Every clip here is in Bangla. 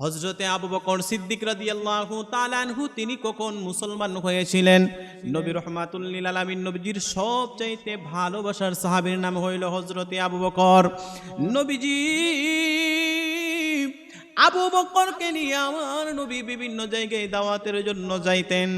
হজরতে আবু বকর সিদ্দিক রাদিয়াল্লাহু তালানহু তিনি কখন মুসলমান হয়েছিলেন? নবী রহমাতুল্লিল আলামিন নবীজির সবচাইতে ভালোবাসার সাহাবীর নাম হইল হজরতে আবু বকর। নবীজি আবু বকরকে নিয়ে আমার নবী বিভিন্ন জায়গায় দাওয়াতের জন্য যাইতেন।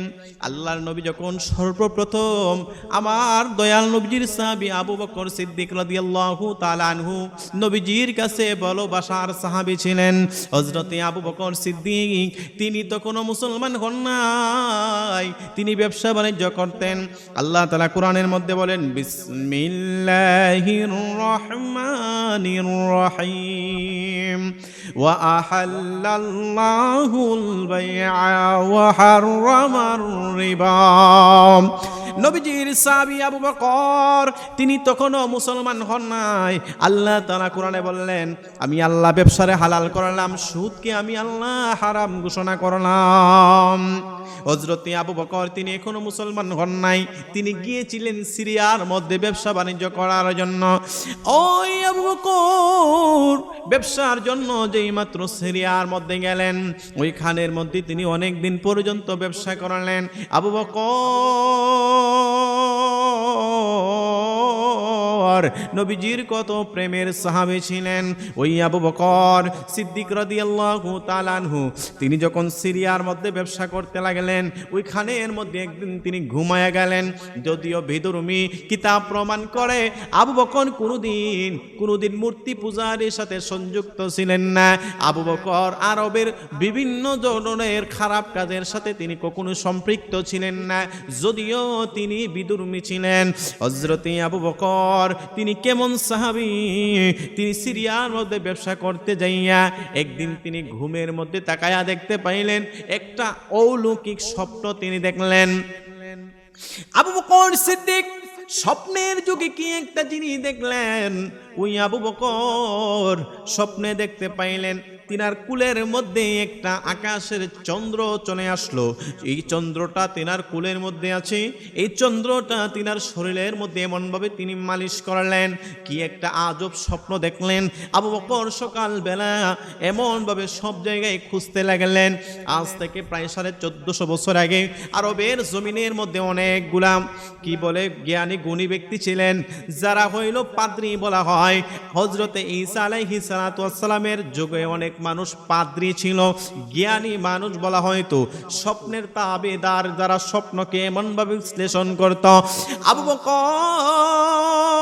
আল্লাহর নবী যখন সর্বপ্রথম আমার দয়াল নবীজির সাহাবী আবু বকর সিদ্দিক রাদিয়াল্লাহু তাআলা আনহু নবীজির কাছে ভালোবাসার সাহাবী ছিলেন। হযরতে আবু বকর সিদ্দিক, তিনি তখনও মুসলমান হন নাই, তিনি ব্যবসা বাণিজ্য করতেন। আল্লাহ তাআলা কোরআনের মধ্যে বলেন, বিসমিল্লাহির রহমানির রহিম। وأحل الله البيع وحرم الربا. নবীজির সাহাবী আবু বকর, তিনি তখনও মুসলমান হন নাই। আল্লাহ তাআলা কোরআনে বললেন, আমি আল্লাহ ব্যবসারে হালাল করালাম, সুদকে আমি আল্লাহ হারাম ঘোষণা করলাম। হজরত আবু বকর, তিনি এখনও মুসলমান হন নাই। তিনি গিয়েছিলেন সিরিয়ার মধ্যে ব্যবসা বাণিজ্য করার জন্য। ওই আবু বকর ব্যবসার জন্য যেই মাত্র সিরিয়ার মধ্যে গেলেন ওই খানের মধ্যে তিনি অনেক দিন পর্যন্ত ব্যবসা করালেন। আবু বকর নবীজির কত প্রেমের সাহাবে ছিলেন? ওই আবু বকর সিদ্দিক রাদিয়াল্লাহু তাআলাহু তিনি যখন সিরিয়ার মধ্যে ব্যবসা করতে লাগলেন ওই খানের মধ্যে একদিন তিনি ঘুমায়া গেলেন। যদিও ভিদরুমি কিতাব প্রমাণ করে আবু বকর কোনোদিন কোনোদিন মূর্তি পূজারের সাথে সংযুক্ত ছিলেন না। আবু বকর আরবের বিভিন্ন ধরনের খারাপ কাজের সাথে তিনি কখনো সম্পৃক্ত ছিলেন না। যদিও তিনি বিদুর্মী ছিলেন। হজরতে আবু বকর, তিনি কেমন সাহাবি? তিনি সিরিয়ার মধ্যে ব্যবসা করতে যাইয়া একদিন তিনি ঘুমের মধ্যে তাকায়া দেখতে পাইলেন, একটা অলৌকিক স্বপ্ন তিনি দেখলেন। আবু বকর সিদ্দিক, স্বপ্নের যুগে কি একটা জিনিস দেখলেন? ওই আবু বকর স্বপ্নে দেখতে পাইলেন তিনার কুলের মধ্যে একটা আকাশের চন্দ্র চলে আসলো। এই চন্দ্রটা তিনার কুলের মধ্যে আছে। এই চন্দ্রটা তিনার শরীরের মধ্যে এমনভাবে তিনি মালিশ করালেন। কি একটা আজব স্বপ্ন দেখলেন। আবু বকর সকালবেলা এমনভাবে সব জায়গায় খুঁজতে লাগলেন। আজ থেকে প্রায় সাড়ে চোদ্দশো বছর আগে আরবের জমিনের মধ্যে অনেক গুলাম কি বলে, জ্ঞানী, গুণী ব্যক্তি ছিলেন। যারা হইল পাদ্রি বলা হয়। হজরতে ঈসা আলাইহি সালামের যুগে অনেক মানুষ পাদ্রি ছিল, জ্ঞানী মানুষ বলা হয়তো স্বপ্নের তাবেদার যারা স্বপ্নকে এমনভাবে বিশ্লেষণ করত, আবু বকর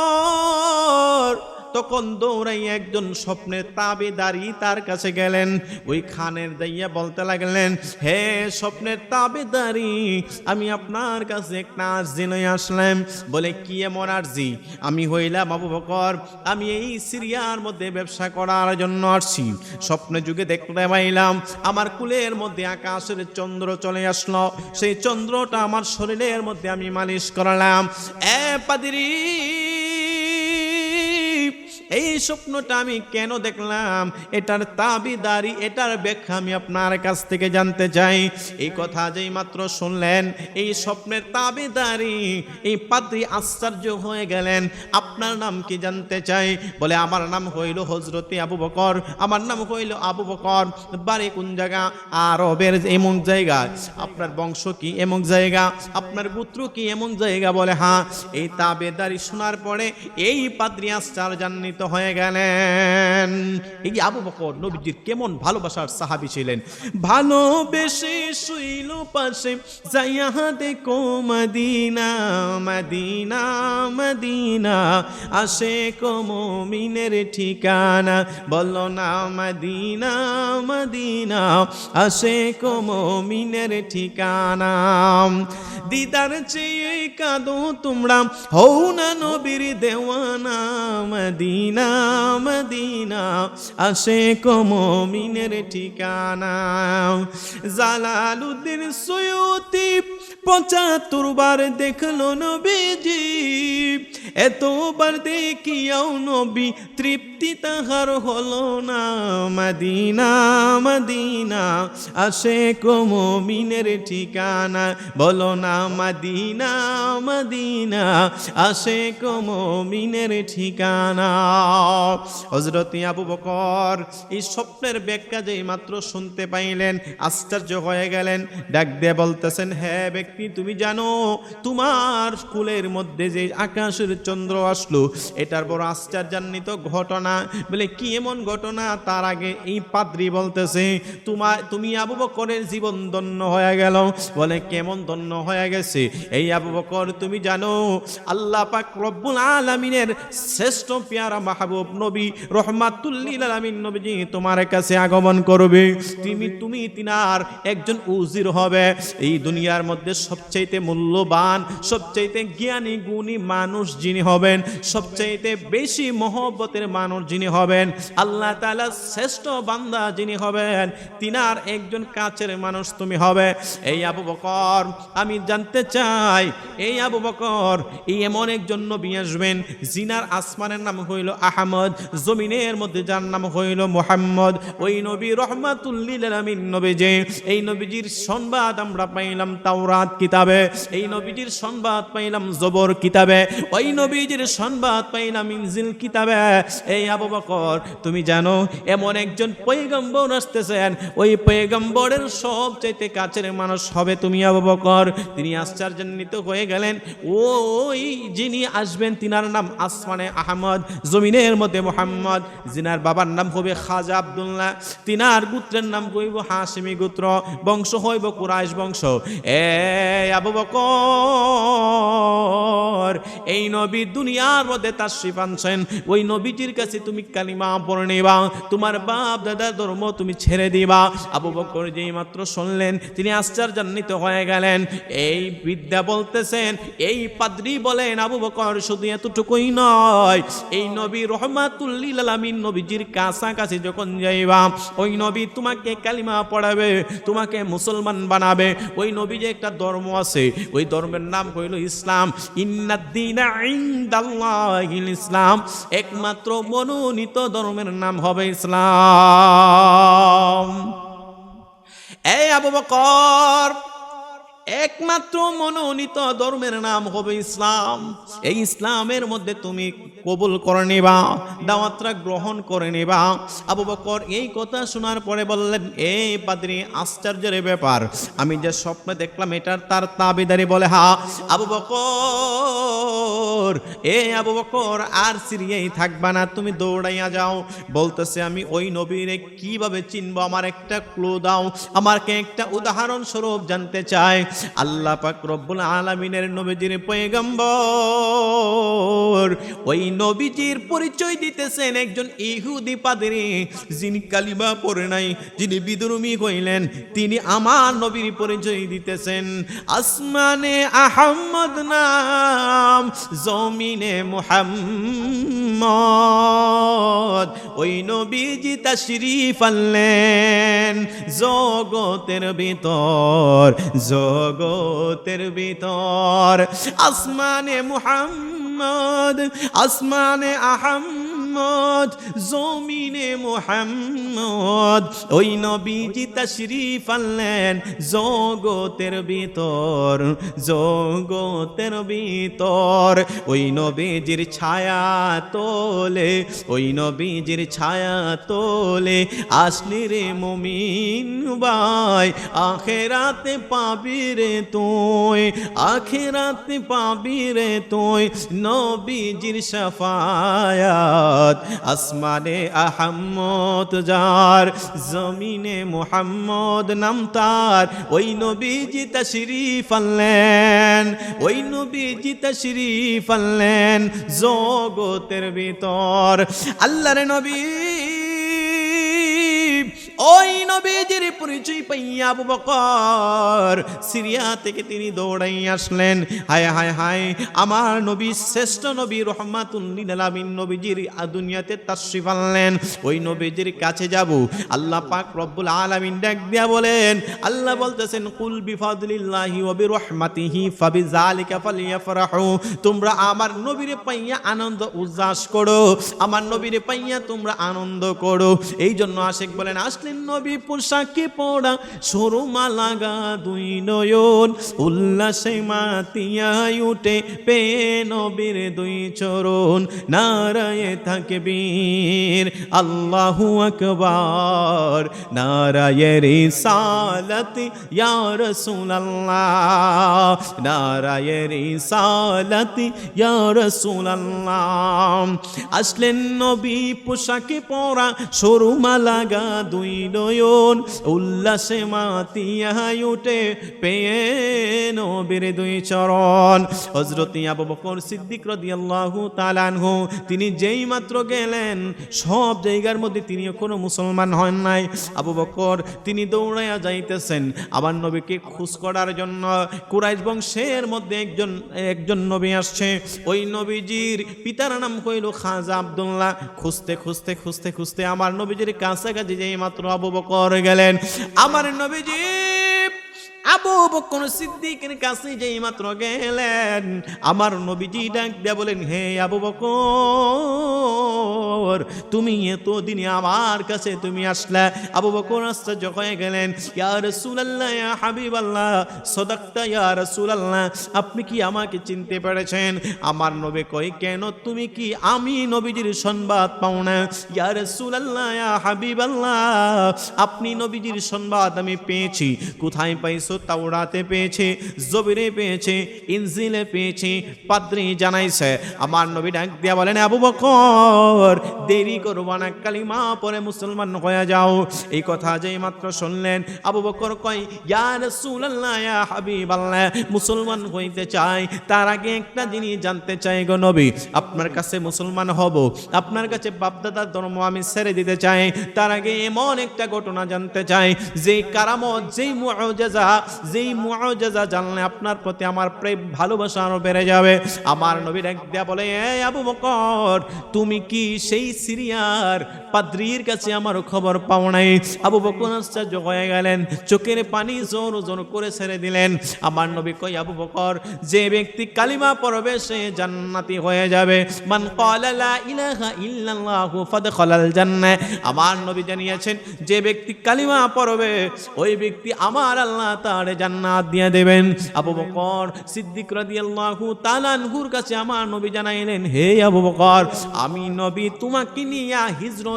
তখন দৌড়াই একজন স্বপ্নের তাবে তাবেদারি তার কাছে গেলেন। ওই খানের দাইয়া বলতে লাগলেন, হে স্বপ্নের তাবে তাবেদারি, আমি আপনার কাছে একটা আর্জি লই আসলাম। বলে, কি এমন আর্জি? আমি হইলাম আবু বকর। আমি এই সিরিয়ার মধ্যে ব্যবসা করার জন্য আসছি। স্বপ্নে যুগে দেখতে পাইলাম, আমার কুলের মধ্যে আকাশের চন্দ্র চলে আসলো। সেই চন্দ্রটা আমার শরীরের মধ্যে আমি মালিশ করালাম। এ পাদিরি এই স্বপ্নটা আমি কেন দেখলাম? এটার তাবিদারি, এটার ব্যাখ্যা আমি আপনার কাছ থেকে জানতে চাই। এই কথা যেই মাত্র শুনলেন, এই স্বপ্নের তাবিদারি, এই পাত্রী আশ্চর্য হয়ে গেলেন। আপনার নাম কি জানতে চাই? বলে, আমার নাম হইল হজরতে আবু বকর। আমার নাম হইল আবু বকর। বাড়ি কোন জায়গা? আরবের এমন জায়গা। আপনার বংশ কি এমন জায়গা? আপনার পুত্র কি এমন জায়গা? বলে হ্যাঁ। এই তাবেদারি শোনার পরে এই পাদ্রি আশ্চর্যান্বিত হয়ে গেলেন। এই যে আবু বকর নবীজির কেমন ভালোবাসার সাহাবি ছিলেন। ভালোবেসে শুইল পাশে যাইয়া দেখো মদিনা মদিনা মদিনা। আসে কমিনের ঠিকানা, বলো না মদিনা মদিনা। আসে কমিনের ঠিকানা। দিদার চেয়ে কাঁদো তোমরা, হও না নবীর দেওয়ানা মদিনা। মদিনা আসে কমিনের ঠিকানা। জালালুদ্দিন সৈয়দি পঁচাত্তর বার দেখল নবীজি, এতবার দেখিয়াও নবী তৃপ্তি তাহার হলো না। মদিনা মদিনা আসে কমিনের ঠিকানা। বলো না, মদিনা মদিনা আসে কমিনের ঠিকানা। হজরত আবু বকর এই স্বপ্নের ব্যাখ্যা যে মাত্র শুনতে পাইলেন, আশ্চর্য হয়ে গেলেন। ডাক দিয়ে বলতেছেন হ্যাঁ ব্যক্তি, তুমি জানো, তোমার স্কুলের মধ্যে যে আকাশের চন্দ্র আসলো, এটার বড় আশ্চর্যান্বিত ঘটনা। বলে, কি এমন ঘটনা? তার আগে এই পাদ্রি বলতেছে তোমার তুমি আবু বকরের জীবন ধন্য হয়ে গেল। বলে, কেমন ধন্য হয়ে গেছে? এই আবু বকর, তুমি জানো, আল্লাহ পাক রব্বুল আলামিনের শ্রেষ্ঠ পেয়ারা মাহবুব নবী, রহমাতুল্লিল আলামিন নবীজি তোমার কাছে আগমন করবে। তুমি তুমি তিনার একজন উজির হবে। এই দুনিয়ার মধ্যে সবচাইতে মূল্যবান, সবচাইতে জ্ঞানী, গুণী মানুষ যিনি হবেন, সবচাইতে বেশি মহব্বতের মানুষ যিনি হবেন, আল্লাহ তালা শ্রেষ্ঠ বান্দা যিনি হবেন, তিনার একজন কাছের মানুষ তুমি হবে। এই আবু বকর, আমি জানতে চাই, এই আবু বকর, এই এমন একজন নবী আসবেন, জিনার আসমানের নাম হইল আহমদ, জমিনের মধ্যে যার নাম হইল মোহাম্মদ। ওই নবী রহমাতুল্লিল যে এই নবীজির সংবাদ আমরা পাইলাম তাওরাত। কিতাবে। এই নবীজির সংবাদ পাইলাম জবর কিতাবে। ওই নবীজির সংবাদ পাইলাম ইনজিল কিতাবে। এই আবু বকর, তুমি জানো, এমন একজন পয়গম্বর আসতেছেন। ওই পয়গম্বরের সবচাইতে কাছের মানুষ হবে তুমি আবু বকর। তিনি আশ্চর্যান্বিত হয়ে গেলেন। ওই যিনি আসবেন, তিনার নাম আসমানে আহমদ, জমিনের মধ্যে মোহাম্মদ। জিনার বাবার নাম হবে খাজা আব্দুল্লাহ। তিনার গোত্রের নাম হইব হাসিমি গোত্র। বংশ হইব কুরাইশ বংশ। এ আবু বকর, এই নবী দুনিয়ার মধ্যে তার আনছেন। ওই নবীজির কাছে তুমি কালিমা পড়ে নেবা, তোমার বাপ দাদার ধর্ম তুমি ছেড়ে দিবা। আবু বকর যেই মাত্র শুনলেন, তিনি আশ্চর্যান্বিত হয়ে গেলেন। এই বিদ্যা বলতেছেন, এই পাদ্রি বলেন আবু বকর, শুধু এতটুকুই নয়, এই নবী রহমাতুল্লিল নবীজির কাছাকাছি যখন যাইবা, ওই নবী তোমাকে কালিমা পড়াবে, তোমাকে মুসলমান বানাবে। ওই নবী যে একটা ধর্ম আছে, ওই ধর্মের নাম হইল ইসলাম। ইসলাম। একমাত্র মনোনীত ধর্মের নাম হবে ইসলাম। এই আবু বকর একমাত্র মনোনীত ধর্মের নাম হবে ইসলাম। এই ইসলামের মধ্যে তুমি কবুল করে নেবা দাওয়াতরা গ্রহণ করে নেবা। আবু বকর এই কথা শোনার পরে বললেন এই পাদ্রি, আশ্চর্যের ব্যাপার। আমি যে স্বপ্নে দেখলাম, এটার তার তাবিদারি বলে, হা, আবু বকর, এ আবু বকর, আর সিরিয়াই থাকবা না, তুমি দৌড়াইয়া যাও। বলতেছে, আমি ওই নবীরে কীভাবে চিনবো? আমার একটা ক্লু দাও। আমাকে একটা উদাহরণ স্বরূপ জানতে চাই। আল্লাহ পাক রব্বুল আলামিনের নবীজির পয়গম্বর, ওই নবীজির পরিচয় দিতেছেন একজন ইহুদি পাদরি, যিনি কালিমা পড়ে নাই, যিনি বিদুরুমি কইলেন তিনি আমার নবীর পরিচয় দিতেছেন। আসমানে আহম্মদ নাম, জমিনে মুহাম্মদ ওই নবীজি শ্রী আনলেন। জগতের ভিতর জগতের ভিতর। আসমানে মুহাম্মদ আসমানে আহম্মদ জমিনে মুহাম্মদ। ওই নবীজি তাশরীফ আনলেন জগতের ভিতর জগতের ভিতর। ওই নবীজির ছায়া তোলে, ওই নবীজির ছায়া তোলে। আসলি রে মুমিন ভাই, আখেরাতে পাবি রে তুই, আখেরাতে পাবি রে তুই। নবীজির শাফায়াত আসমানে আহম্মদ যার, জমিনে মোহাম্মদ নাম তার। ওই নবীজি তশরিফ আনলেন, ওই নবীজি তশরিফ আনলেন জগতের ভিতর। আল্লাহর নবী, ওই নবীজির পরিচয় পাইয়া আবু বকর সিরিয়া থেকে তিনি দৌড়াই আসলেন। হায় হায় হায়, আমার নবী, শ্রেষ্ঠ নবী রহমাতুল্লিল আলামিন নবীজির দুনিয়াতে তাশরিফ আনলেন। ওই নবীজির কাছে যাব। আল্লাহ পাক রব্বুল আলামিন ডাক দিয়া বলেন, আল্লাহ বলতেছেন, কুল বিফাদলিল্লাহি ওয়া বিরহমাতিহি ফাবিযালিকা ফালিয়াফরাহু। তোমরা আমার নবীরে পাইয়া আনন্দ উল্লাস করো। আমার নবীরে পাইয়া তোমরা আনন্দ করো। এই জন্য আশেক বলেন, আসলেন নবী পোশাকে পড়া সরুমা লাগা দুই নয়ন, উল্লাসে মাতিয়া উঠে পে নবীর দুই চরণ, নারায়ে থাকে বীর আল্লাহু আকবার, নারায়ে রিসালাত, ইয়া রাসূলুল্লাহ, নারায়ে রিসালাত, ইয়া রাসূলুল্লাহ। আসলেন নবী পোশাকে পরা সরুমা লাগা দুই নয়ন উল্লাসে মাতিয়া উঠে পেয়ে নবীর দুই চরণ। হজরত আবু বকর সিদ্দিক রাদিয়াল্লাহু তাআলা আনহু, তিনি যেই মাত্র গেলেন, সব জায়গার মধ্যে তিনি কোনো মুসলমান হন নাই। আবু বকর, তিনি দৌড়াইয়া যাইতেছেন, আবার নবীকে খোঁজ করার জন্য। কুরাইশ বংশের মধ্যে একজন একজন নবী আসছে। ওই নবীজির পিতার নাম কইল খাজা আব্দুল্লাহ। খুঁজতে খুঁজতে খুঁজতে খুঁজতে আমার নবীজির কাছাকাছি যেই মাত্র আবু বকর গেলেন। আমার নবীজি আবু বকর সিদ্দিকের কাছে যেই মাত্র গেলেন, আমার নবীজি ডাক দিয়া বলেন, হে আবু বকর, তুমি এতদিনে আমার কাছে তুমি আসলা? আবু বকর আশ্চর্য হয়ে গেলেন, ইয়া রাসূলুল্লাহ, ইয়া হাবিবাল্লাহ, সদাক্তা, ইয়া রাসূলুল্লাহ, আপনি কি আমাকে চিনতে পেরেছেন? আমার নবী কই কেন তুমি কি আমি নবীজির সংবাদ পাও না? ইয়া রাসূলুল্লাহ, ইয়া হাবিবাল্লাহ, আপনি নবীজির সংবাদ আমি পেয়েছি। কোথায় পাইছো তাওরাতে পেয়েছে, জবিরে পেয়েছে, ইনজিলে পেয়েছে, পাদ্রি জানাইছে। আমার নবী ডাক দিয়া বলেন, আবু বকর, দেরি করব না, কালিমা পরে মুসলমান হয়ে যাও। এই কথা যেই মাত্র শুনলেন, আবু বকর কয়, ইয়া রাসূলুল্লাহ, ইয়া হাবিবাল্লাহ, মুসলমান হইতে চাই, তার আগে একটা জিনিস জানতে চাই গো নবী, আপনার কাছে মুসলমান হব, আপনার কাছে বাপদাদার ধর্ম আমি ছেড়ে দিতে চাই, তার আগে এমন একটা ঘটনা জানতে চাই যেই কারামত যেই মুআজাজা যেই মুআজাজা জানলে আপনার প্রতি আমার প্রেম, ভালোবাসা আরও বেড়ে যাবে। আমার নবীর ডাক দিয়া বলে, এ আবু বকর, তুমি কি সেই সিরিয়ার পাদ্রির কাছে আমার খবর পাও নাই। আবু বকর আশ্চর্য হয়ে গেলেন, চোখের পানি জোর জোর করে ছেড়ে দিলেন। আমার নবী কই আবু বকর, যে ব্যক্তি কালিমা পড়বে সে জান্নাতি হয়ে যাবে। মান ক্বালা লা ইলাহা ইল্লাল্লাহু ফাদখালাল জান্নাহ। আমার নবী জানিয়েছেন, যে ব্যক্তি কালিমা পড়বে, ওই ব্যক্তি আমার আল্লাহ তার জান্নাত দিয়ে দেবেন। আবু বকর সিদ্দিক রাদিয়াল্লাহু তাআলা আনহুর কাছে আমার নবী জানাইলেন, হে আবু বকর, আমি নবী তোমাকে নিয়ে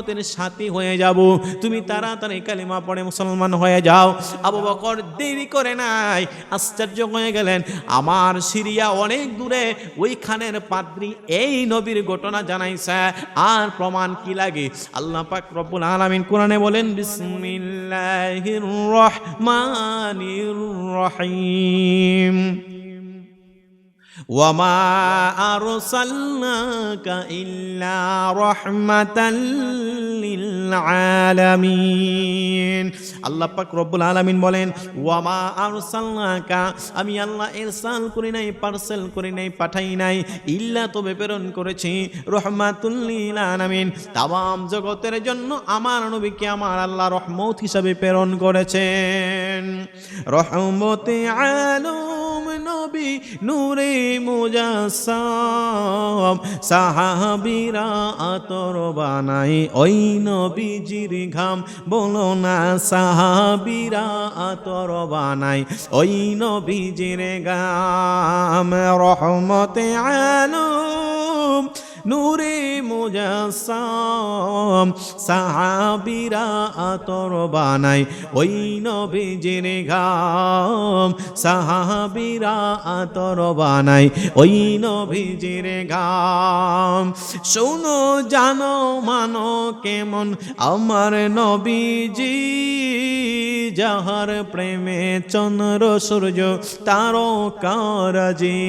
হিজরতের সাথী হয়ে যাব। তুমি তাড়াতাড়ি কালিমা পড়ে মুসলমান হয়ে যাও। আবু বকর দেরি করে নাই, আশ্চর্য হয়ে গেলেন, আমার সিরিয়া অনেক দূরে, ওইখানের পাদ্রি এই নবীর ঘটনা জানাইছে, আর প্রমাণ কি লাগে? আল্লাহ পাক রব্বুল আলামিন কোরআনে বলেন, বিসমিল্লাহির রহমানির রহিম। ওয়ামা আরও সাল্লাকা ইল্লা রহমাতাল্লিল আলামিন আল্লাহ পাক রব্বুল আলামিন বলেন, ওয়ামা আরসালনাকা? আমি আল্লাহ ইরসাল করি নাই, পার্সেল করি নাই, পাঠাই নাই, ইল্লা তবে প্রেরণ করেছি, রহমাতুল লিল আলামিন তাম জগতের জন্য আমার নবীকে আমার আল্লাহ রহমত হিসাবে প্রেরণ করেছেন। রহমতে আলম নবী নূরে মুজাসাম সাহাবিরা আতর বানাই ওই নবীজির ঘাম বলো না, সাহাবিরা আতর বানাই ওই নবীজির গাম রহমতে আলম নূরে মুজাসসাম, সাহাবিরা আতর বানাই ওই নবীজির ঘাম, সাহাবিরা আতর বানাই ওই নবীজির ঘাম, শোনো জানো মানো কেমন আমার নবীজি। যাহার প্রেমে চন্দ্র, সূর্য তারো কারাজি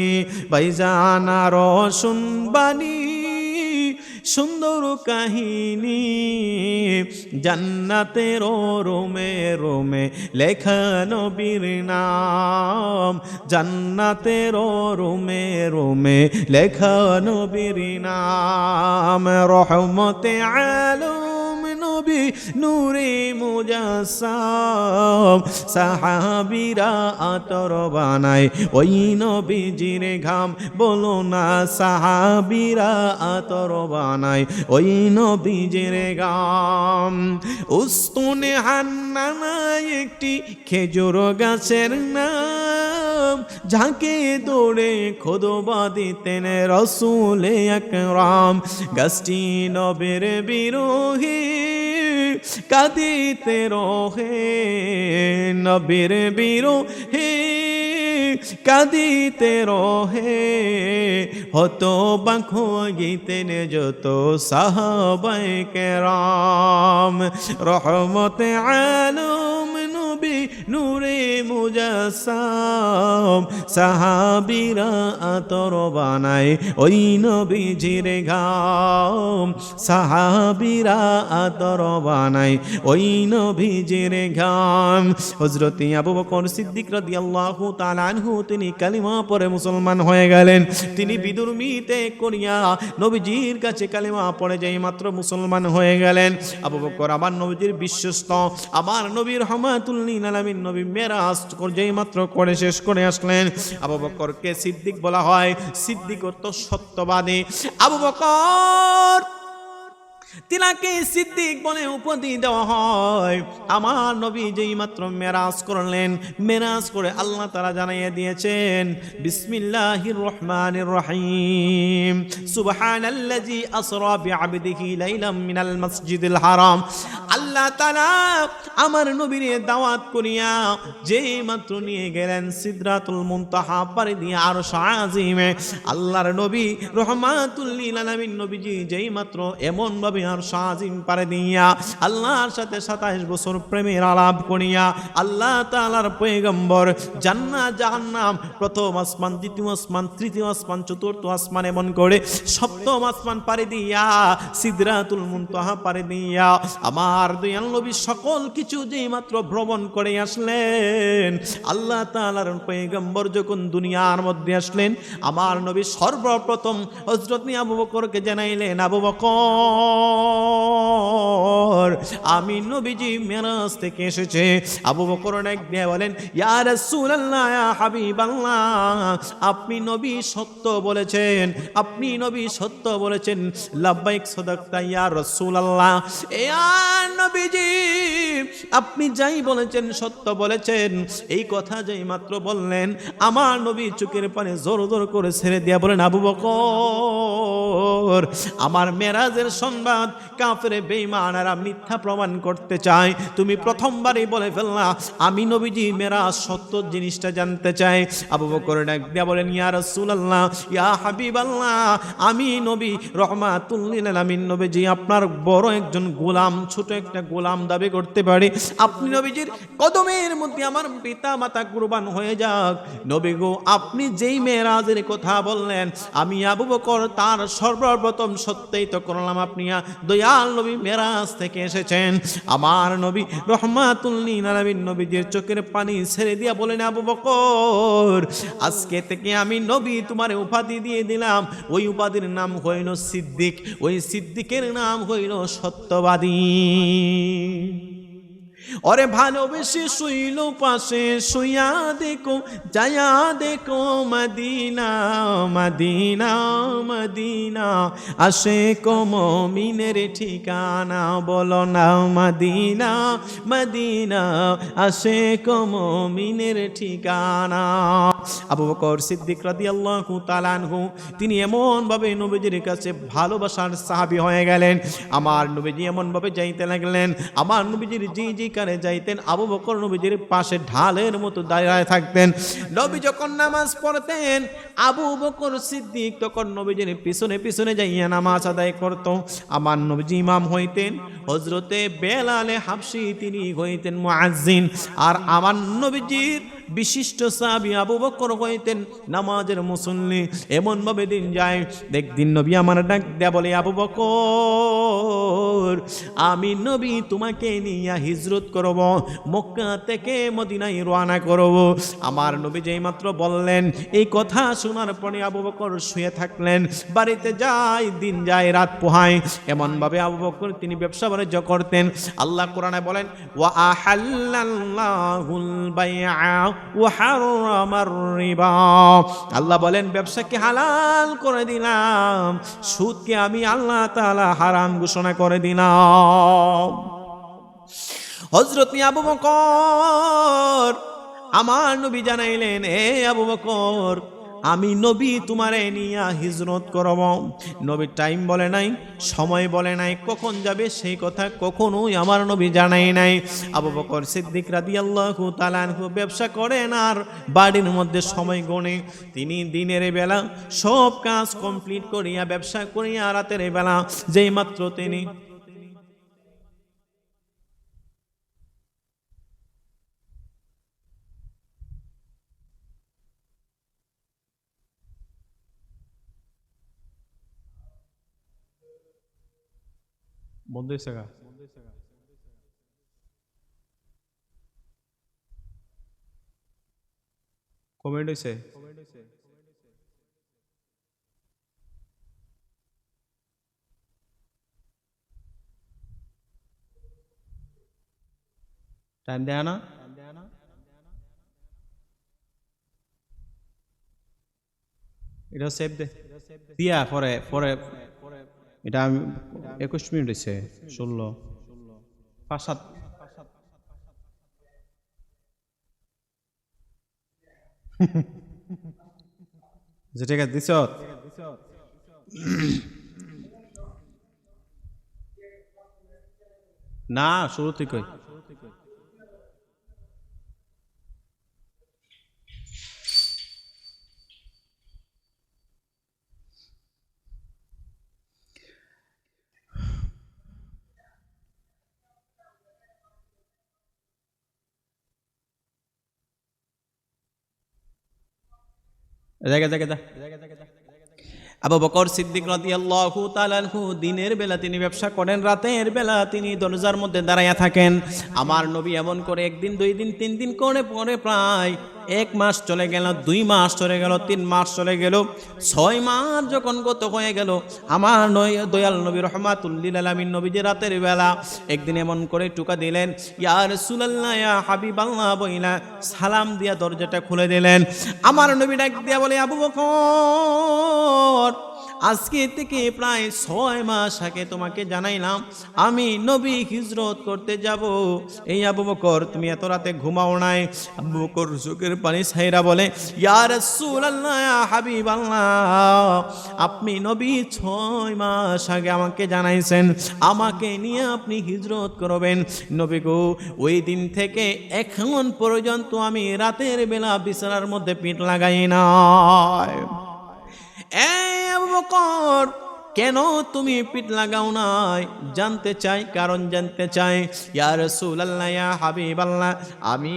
বাইজানার শুনবানি সুন্দর কাহিনী। জান্নাতের রোমে রোমে লেখা নবীর নাম। জান্নাতের রোমে রোমে লেখা নবীর নাম। রহমতে আলম নবী নূরে মুজাসাম সাহাবিরা আতর বানায়, ওই নবীজির ঘাম বলো না। সাহাবিরা আতর বানায়, ওই নবীজির গাম উস্তুনে হান্নানা একটি খেজুর গাছের নাম, ঝাঁকে দৌড়ে খোদবা দিতেন রসুলে একরাম। গাছটি নবের বিরোহী কাঁদিতে রহে নবীর বিরোহী কাঁদিতে রহে হত বাঁখো গীতেন যত সাহাবাই কেরাম রহমতে আলো নূরে মুজাসাম সাহাবিরা আতর বানায় ওই নবীজির ঘাম। সাহাবিরা আতর বানায় ওই নবীজির ঘাম। হজরতি আবু বকর সিদ্দিক রাদিয়াল্লাহু তাআলা আনহু, তিনি কালিমা পরে মুসলমান হয়ে গেলেন। তিনি বিদুর্মিতে করিয়া নবীজির কাছে কালিমা পড়ে যাই মাত্র মুসলমান হয়ে গেলেন। আবু বকর আমার নবীজির বিশ্বস্ত, আমার নবীর রহমাতুল্লিন আলামিন নবী মেরাজ যেই মাত্র করে শেষ করে আসলেন। আবু বকরকে সিদ্দিক বলা হয় সিদ্দিক অর্থ সত্যবাদী। আবু বকর তিনাকে সিদ্দিক বলে উপাধি দেওয়া হয়। আমার নবী যেই মাত্র মেরাজ করলেন, মেরাজ করে আল্লাহ তারা জানাইয়ে দিয়েছেন, বিসমিল্লাহির রহমানির রহিম। সুবহানাল্লাজি আসরা বিআবদিহি লাইলাম মিনাল মসজিদিল হারাম। আল্লাহ তাআলা আমার নবীর দাওয়াত করিয়া যেই মাত্র নিয়ে গেলেন সিদরাতুল মুনতাহা পারে দিয়ে আর আজিমে। আল্লাহর নবী রহমাতুল লিল আলামিন নবীজি যেই মাত্র এমন ভাবে আর আজিম পারে দিয়া, আল্লাহর সাথে সাতাইশ বছর প্রেমের আলাপ করিয়া, আল্লাহ তাআলার পয়গম্বর জান্নাত জাহান্নাম, প্রথম আসমান, দ্বিতীয় আসমান, তৃতীয় আসমান, চতুর্থ আসমান এমন করে সপ্তম আসমান পারে দিয়া, সিদরাতুল মুনতাহা পারে দিয়া, আমার দয়াল নবী সকল কিছু যেই মাত্র ভ্রমণ করে আসলেন, আল্লাহ তাআলার পয়গম্বর যখন দুনিয়ার মধ্যে আসলেন, আমার নবী সর্বপ্রথম হযরত আবু বকরকে জানাইলেন, আবু বকর আমি নবীজি মেরাজ থেকে এসেছে। আবু বকর ডাক দিয়ে বলেন, ইয়া রাসূলুল্লাহ, ইয়া হাবিবাল্লাহ, আপনি নবী সত্য বলেছেন, আপনি নবী সত্য বলেছেন। লাব্বাইক সাদাকতা, ইয়া রাসূলুল্লাহ আর নবীজি, আপনি যাই বলেছেন, সত্য বলেছেন। এই কথা যেই মাত্র বললেন, আমার নবী চোখের পানে জোর জোর করে ছেড়ে দিয়া বলেন, আবু বকর, আমার মেরাজের সংবাদ কাফেরে, বেঈমানারা মিথ্যা প্রমাণ করতে চায়। তুমি প্রথমবারই বলে ফেললা, আমি নবীজি মেরা সত্য জিনিসটা জানতে চাই। আবু বকর ডাক দিয়া বলেন, ইয়া রাসূলুল্লাহ, ইয়া হাবিবাল্লাহ, আমি নবী, রহমাতুল্লিল আলামিন নবীজি, আপনার বড় একজন গোলাম, ছোট একটা গোলাম দাবি করতে পারি। আপনি নবীজির কদমের মধ্যে আমার পিতা মাতা কুরবান হয়ে যাক। নবী গো, আপনি যেই মেয়েরাজের কথা বললেন, আমি আবু বকর তার সর্বপ্রথম সত্যই তো করলাম। আপনি দয়াল নবী মেরাজ থেকে এসেছেন। আমার নবী রহমাতুল্লিন আলামিন নবীজির চোখের পানি ছেড়ে দিয়া বলেন, আবু বকর, আজকে থেকে আমি নবী তোমার উপাধি দিয়ে দিলাম। ওই উপাধির নাম হইল সিদ্দিক। ওই সিদ্দিকের নাম হইল সত্যবাদী। ওরে ভালোবেসে শুইল পাশে, শুইয়া দেখো যায়া দেখো মদিনা মদিনা মদিনা। আসে কমিনের ঠিকানা বলো না, মদিনা মদিনা। আসে কমিনের ঠিকানা। আবু বকর সিদ্দিক রাদিয়াল্লাহু তাআলা আনহু, তিনি এমন ভাবে নবীজির কাছে ভালোবাসার সাহাবী হয়ে গেলেন। আমার নবীজি এমন ভাবে যাইতে লাগলেন। আমার নবীজির জি জি কানে যাইতেন, আবু বকর নবীজির পাশে ঢালের মতো দাঁড়ায় থাকতেন। নবী যখন নামাজ পড়তেন, আবু বকর সিদ্দিক তখন নবীজির পিছনে পিছনে যাইয়া নামাজ আদায় করত। আমার নবীজি ইমাম হইতেন হজরতে বেলালে হাফসি তিনি হইতেন মুআজ্জিন। আর আমার নবীজির বিশিষ্ট সাহাবি আবু বকর হইতেন নামাজের মুসল্লি। এমনভাবে দিন যায় দেখ দিন নবী আমার ডাক দেয়া বলে, আবু বকর আমি নবী তোমাকে নিয়ে হিজরত করব, মক্কা থেকে মদিনায় রওনা করব। আমার নবী যেই মাত্র বললেন, এই কথা শোনার পরে আবু বকর শুয়ে থাকলেন। বাড়িতে যাই দিন যায়, রাত পোহায়। এমনভাবে আবু বকর তিনি ব্যবসা বাণিজ্য করতেন। আল্লাহ কোরআনে বলেন, ওয়া আল্লাহ বলেন, ব্যবসাকে হালাল করে দিলাম। সুদকে আমি আল্লাহ তাআলা হারাম ঘোষণা করে দিলাম। হজরত আবু বকর, আমার নবী জানাইলেন, এ আবু বকর, আমি নবী তোমারে নিয়া হিজরত করব। নবী টাইম বলে নাই, সময় বলে নাই, কখন যাবে সেই কথা কখনোই আমার নবী জানাই নাই। আবু বকর সিদ্দিক রাদিয়াল্লাহু তাআলাহু ব্যবসা করেন আর বাড়ির মধ্যে সময় গণে তিনি দিনের বেলা সব কাজ কমপ্লিট করিয়া, ব্যবসা করিয়া রাতের বেলা যেই মাত্র তিনি বন্ধ হয়েছে গা। কমেন্ট হয়েছে? টাইম দেয় না? এটা সেভ দে। দিয়া পরে পরে। এটা আমি একুশ মিনিট হয়েছে ষোলো। পাঁচ সাত ঠিক আছে দিছ? না শুরু থেকে যা আবু বকর সিদ্দিক রাদিয়াল্লাহু তাআলাহু দিনের বেলা তিনি ব্যবসা করেন, রাতের বেলা তিনি দরজার মধ্যে দাঁড়াইয়া থাকেন। আমার নবী এমন করে একদিন, দুই দিন, তিন দিন করে পরে প্রায় এক মাস চলে গেল, দুই মাস চলে গেল, তিন মাস চলে গেল, ছয় মাস যখন গত হয়ে গেল, আমার নয় দয়াল নবী রহমাতুল্লিল আলমিন নবী যে রাতের বেলা একদিন এমন করে টুকা দিলেন ইয়ার সুলাল্লা ইয়া হাবিব আল্লাহ বইলা সালাম দিয়া দরজাটা খুলে দিলেন। আমার নবী ডাক দিয়া বলে, আবু বকর আজকে থেকে প্রায় ছয় মাস আগে তোমাকে জানাইলাম, আমি নবী হিজরত করতে যাব। এই আবু বকর, তুমি এত রাতে ঘুমাও নাই। আবু বকর চোখের পানি সাইরা বলে ইয়ার ইয়া হাবিবাল্লাহ, আপনি নবী ছয় মাস আগে আমাকে জানাইছেন, আমাকে নিয়ে আপনি হিজরত করবেন। নবী গো, ওই দিন থেকে এখন পর্যন্ত আমি রাতের বেলা বিছানার মধ্যে পিঠ লাগাই নাই। এই আবু বকর কেন তুমি পিঠ লাগাও নাই? জানতে চাই, কারণ জানতে চাই। ইয়া রাসূলুল্লাহ, ইয়া হাবিবাল্লাহ, আমি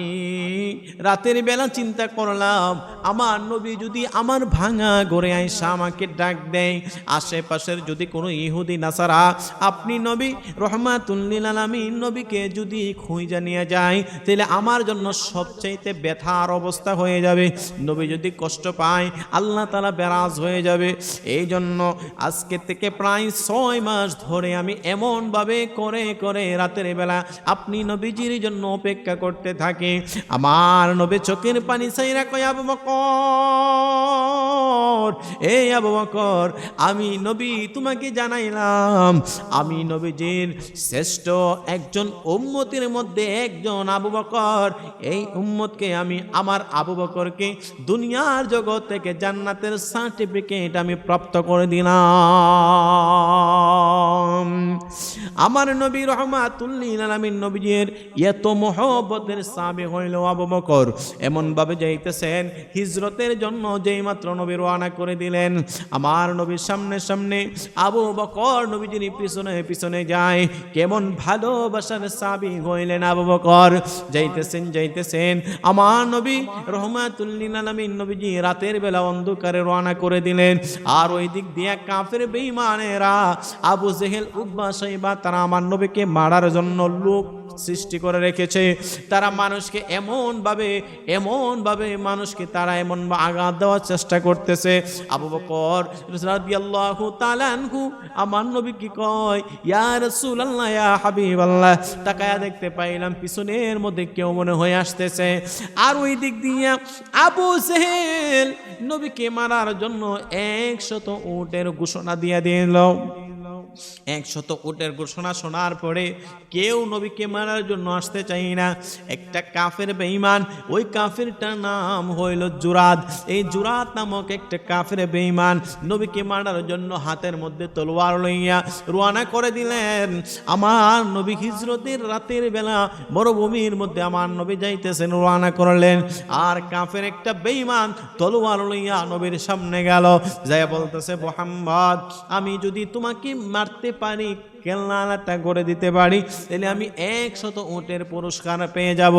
রাতের বেলা চিন্তা করলাম, আমার নবী যদি আমার ভাঙা গড়ে আইসা আমাকে ডাক দেয়, আশেপাশের যদি কোনো ইহুদি, নাসারা, আপনি নবী, রহমাতুল্লিল আলামিন নবীকে যদি খুঁজে নিয়ে যায়, তাহলে আমার জন্য সবচাইতে ব্যথার অবস্থা হয়ে যাবে। নবী যদি কষ্ট পায়, আল্লাহ তালা বেরাজ হয়ে যাবে। এই জন্য আজকে থেকে প্রায় ছয় মাস ধরে আমি এমনভাবে করে করে রাতের বেলা আপনি নবীজির জন্য অপেক্ষা করতে থাকি। আমার নবী চোখের পানি সাইরা কয়, আবু বকর এই আবু বকর, আমি নবী তোমাকে জানাইলাম, আমি নবীজির শ্রেষ্ঠ একজন উম্মতের মধ্যে একজন আবু বকর। এই উম্মতকে আমি, আমার আবু বকরকে দুনিয়ার জগৎ থেকে জান্নাতের সার্টিফিকেট আমি প্রাপ্ত করে দিলাম। আমার নবী রহমাতুল্লিল আলামিন নবীজির এত মহব্বতের সাবে হইল আবু বকর। এমন ভাবে যাইতেছেন, হিজরতের জন্য যেই মাত্র নবী রওনা করে দিলেন। আমার নবীর সামনে সামনে আবু বকর নবীজির পিছনে পিছনে যায়। কেমন ভালোবাসার সাবি হইলেন আবু বকর। যাইতেছেন যাইতেছেন। আমার নবী রহমাতুল্লিল আলামিন নবীজি রাতের বেলা অন্ধকারে রওনা করে দিলেন। আর ওই দিক দিয়ে কাফের বেঈমানেরা আবু জেহেল, উকবা সাইবা তারা আমার নবীকে মারার জন্য লোক সৃষ্টি করে রেখেছে। তারা মানুষকে এমন ভাবে এমন ভাবে মানুষকে তারা এমন আঘাত দেওয়ার চেষ্টা করতেছে। আবু বকর আমার নবী কি কয়, ইয়া রাসূলুল্লাহ, ইয়া হাবিবাল্লাহ। তাকায়া দেখতে পাইলাম পিছনের মধ্যে কেউ মনে হয়ে আসতেছে। আর ওই দিক দিয়ে আবু জেহেল নবীকে মারার জন্য একশত উটের ঘোষণা দিয়ে tienen los একশত উটের ঘোষণা শোনার পরে কেউ নবীকে মারার জন্য আসতে চাই না। একটা কাফের বেঈমান, ওই কাফেরটার নাম হইল জুরাদ। এই জুরাদ নামক একটা কাফের বেঈমান নবীকে মারার জন্য হাতের মধ্যে তলোয়ার লইয়া রোয়ানা করে দিলেন। আমার নবী হিজরতের রাতের বেলা মরুভূমির মধ্যে আমার নবী যাইতেছেন, রোয়ানা করলেন। আর কাফের একটা বেঈমান তলোয়ার লইয়া নবীর সামনে গেল। যাই বলতেছে, মোহাম্মদ, আমি যদি তোমাকে মারতে পারি কেল্লাটা করে দিতে পারি, তাহলে আমি একশত উটের পুরস্কার পেয়ে যাব।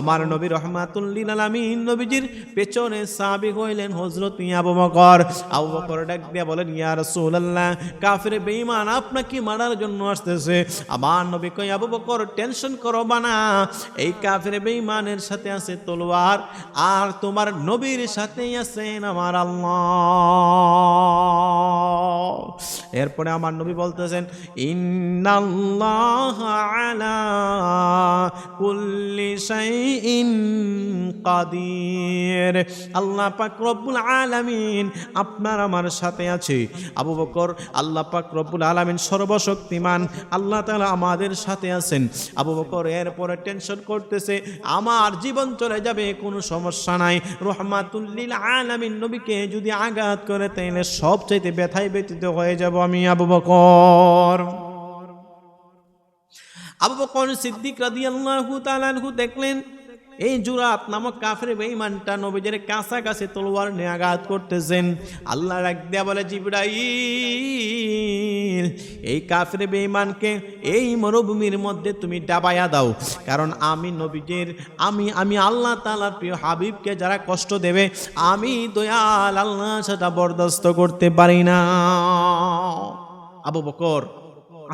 আমার নবী রহমাতুল্লিন আলামিন নবীজির পেছনে সাবি হইলেন হজরত আবু বকর। আবু বকর ডাক দিয়া বলেন, ইয়া রাসূলুল্লাহ, কাফির বেঈমান আপনাকে মারার জন্য আসতেছে। আমার নবী কই আবু বকর, টেনশন করো না। এই কাফির বেঈমানের সাথে আছে তলোয়ার, আর তোমার নবীর সাথেই আছেন আমার আল্লাহ। এরপরে আমার নবী বলতেছেন শাইইন কাদির। আল্লাহ পাক রব্বুল আলামিন আপনার আমার সাথে আছে। আবু বকর, আল্লাহ পাক রব্বুল আলামিন সর্বশক্তিমান, আল্লাহ তাআলা আমাদের সাথে আছেন। আবু বকর এরপরে টেনশন করতেছে, আমার জীবন চলে যাবে, কোনো সমস্যা নাই। রহমাতুল্লিল আলামিন নবীকে যদি আঘাত করে, তাইলে সব চাইতে ব্যথায় ব্যতীত হয়ে যাব আমি আবু বকর। আবু বকর সিদ্দিক রাদিয়াল্লাহু তাআলা আনহু দেখলেন, এই জুরাত নামক কাফের বেঈমানটা নবীজের কাছাকাছি তলোয়ার নিয়ে আঘাত করতেছেন। আল্লাহ রাখ দেয়া বলে, জিবরাইল, এই কাফের বেঈমানকে এই মরুভূমির মধ্যে তুমি ডাবায়া দাও, কারণ আমি নবীজের আমি আমি আল্লাহ তাআলার প্রিয় হাবিবকে যারা কষ্ট দেবে, আমি দয়াল আল্লাহ সেটা বরদাস্ত করতে পারি না। আবু বকর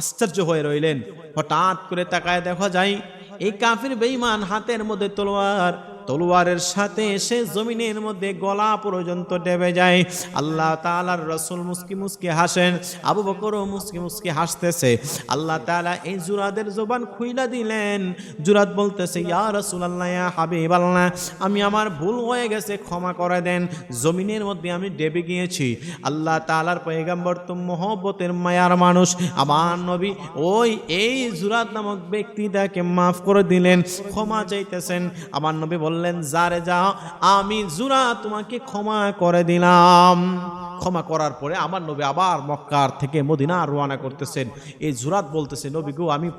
আশ্চর্য হয়ে রইলেন। হঠাৎ করে তাকায় দেখা যায় এই কাফির বেইমান হাতের মধ্যে তলোয়ার তলোয়ারের সাথে সে জমিনের মধ্যে গলা পর্যন্ত ডেবে যায়। আল্লাহ তালার রসুল মুসকি মুসকি হাসেন, আবু বকরও মুসকি মুসকি হাসতেছে। আল্লাহ তালা এই জুরাদের জবান খুইলা দিলেন। জুরাদ বলতেছে, ইয়া রসুল আল্লাহ ইয়া হাবিব আল্লাহ আমি আমার ভুল হয়ে গেছে, ক্ষমা করে দেন। জমিনের মধ্যে আমি ডেবে গিয়েছি। আল্লাহ তালার পয়গাম্বর তো মহব্বতের মায়ার মানুষ। আমার নবী ওই এই জুরাদ নামক ব্যক্তিটাকে মাফ করে দিলেন, ক্ষমা চাইতেছেন। আমার নবী বললেন যারে যা আমি জুরা তোমাকে ক্ষমা করে দিলাম। ক্ষমা করার পরে আমার নবী আবার মক্কার থেকে মদিনা রোয়ানা করতেছেন। এই জুরাত বলতেছে, নবী গো, আমি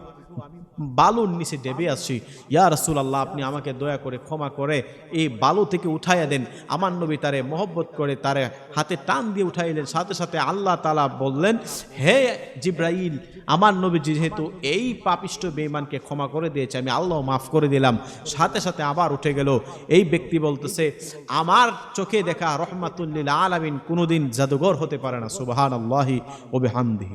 বালুর নিচে ডেবে আসছি। ইয়া রসুল আল্লাহ আপনি আমাকে দয়া করে ক্ষমা করে এই বালু থেকে উঠাইয়া দেন। আমার নবী তারে মহব্বত করে তারে হাতে টান দিয়ে উঠাইলেন। সাথে সাথে আল্লাহ তালা বললেন, হে জিব্রাইল, আমার নবী যেহেতু এই পাপিষ্ট বেঈমানকে ক্ষমা করে দিয়েছে, আমি আল্লাহ মাফ করে দিলাম। সাথে সাথে আবার উঠে গেল। এই ব্যক্তি বলতেছে, আমার চোখে দেখা রহমাতুল্লিল আলামিন কোনোদিন জাদুঘর হতে পারে না। সুবাহান আল্লাহি ওবেহামদিহি